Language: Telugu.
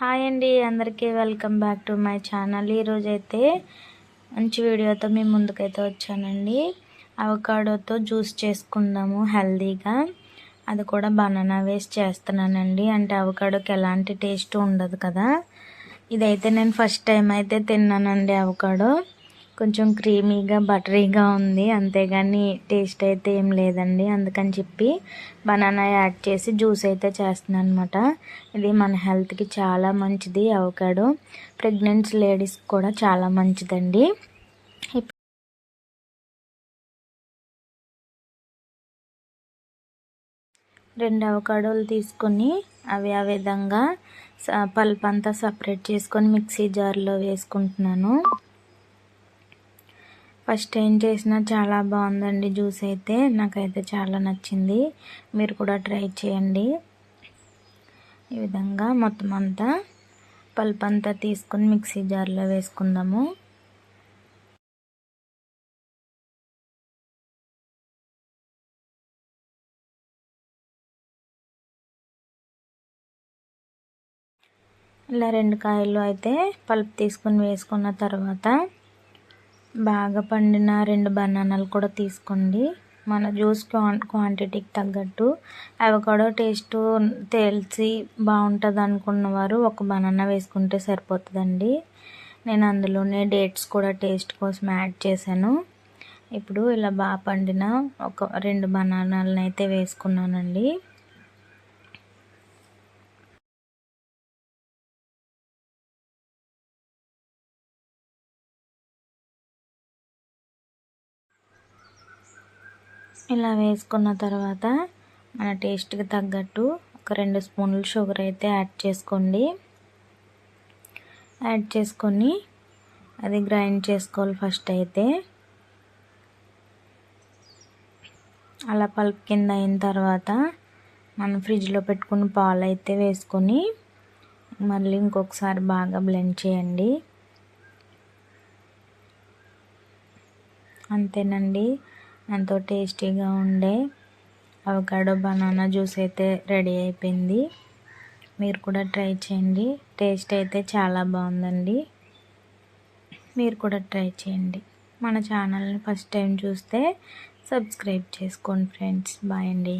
హాయ్ అండి అందరికీ welcome back to my channel. ఈరోజైతే మంచి వీడియోతో మేము ముందుకైతే వచ్చానండి. అవకాడోతో జ్యూస్ చేసుకుందాము హెల్దీగా. అది కూడా బనానా వేస్ట్ చేస్తున్నానండి. అంటే అవకాడోకి ఎలాంటి టేస్ట్ ఉండదు కదా. ఇదైతే నేను ఫస్ట్ టైం అయితే తిన్నానండి అవకాడో. కొంచెం క్రీమీగా బటరీగా ఉంది. అంతేగాని టేస్ట్ అయితే ఏం లేదండి. అందుకని చెప్పి బనానా యాడ్ చేసి జ్యూస్ అయితే చేస్తున్నాను అనమాట ఇది మన హెల్త్కి చాలా మంచిది. అవకాడో ప్రెగ్నెంట్స్ లేడీస్ కూడా చాలా మంచిదండి. రెండు అవకాడోలు తీసుకొని అవి ఆ విధంగా పల్ప్ అంతా సపరేట్ చేసుకొని మిక్సీ జార్లో వేసుకుంటున్నాను. ఫస్ట్ ఏం చేసినా చాలా బాగుందండి జ్యూస్ అయితే. నాకైతే చాలా నచ్చింది. మీరు కూడా ట్రై చేయండి. ఈ విధంగా మొత్తం అంతా పల్ప్ అంతా తీసుకొని మిక్సీ జార్లో వేసుకుందాము. ఇలా రెండు కాయలు అయితే పల్ప్ తీసుకొని వేసుకున్న తర్వాత బాగా పండిన రెండు బనానాలు కూడా తీసుకోండి. మన జ్యూస్ క్వాంటిటీకి తగ్గట్టు. అవకాడో టేస్ట్ తెలిసి బాగుంటుంది అనుకున్నవారు ఒక బనానా వేసుకుంటే సరిపోతుందండి. నేను అందులోనే డేట్స్ కూడా టేస్ట్ కోసం యాడ్ చేశాను. ఇప్పుడు ఇలా బాగా పండిన ఒక రెండు బనానాలను అయితే వేసుకున్నానండి. ఇలా వేసుకున్న తర్వాత మన టేస్ట్కి తగ్గట్టు ఒక రెండు స్పూన్లు షుగర్ అయితే యాడ్ చేసుకోండి. యాడ్ చేసుకొని అది గ్రైండ్ చేసుకోవాలి ఫస్ట్ అయితే. అలా పల్ప్ కింద అయిన తర్వాత మనం ఫ్రిడ్జ్లో పెట్టుకున్న పాలు అయితే వేసుకొని మళ్ళీ ఇంకొకసారి బాగా బ్లెండ్ చేయండి. అంతేనండి. ఎంతో టేస్టీగా ఉండే అవకాడో బనానా జ్యూస్ అయితే రెడీ అయిపోయింది. మీరు కూడా ట్రై చేయండి. టేస్ట్ అయితే చాలా బాగుందండి. మీరు కూడా ట్రై చేయండి. మన ఛానల్ని ఫస్ట్ టైం చూస్తే సబ్స్క్రైబ్ చేసుకోండి ఫ్రెండ్స్. బాయ్ అండి.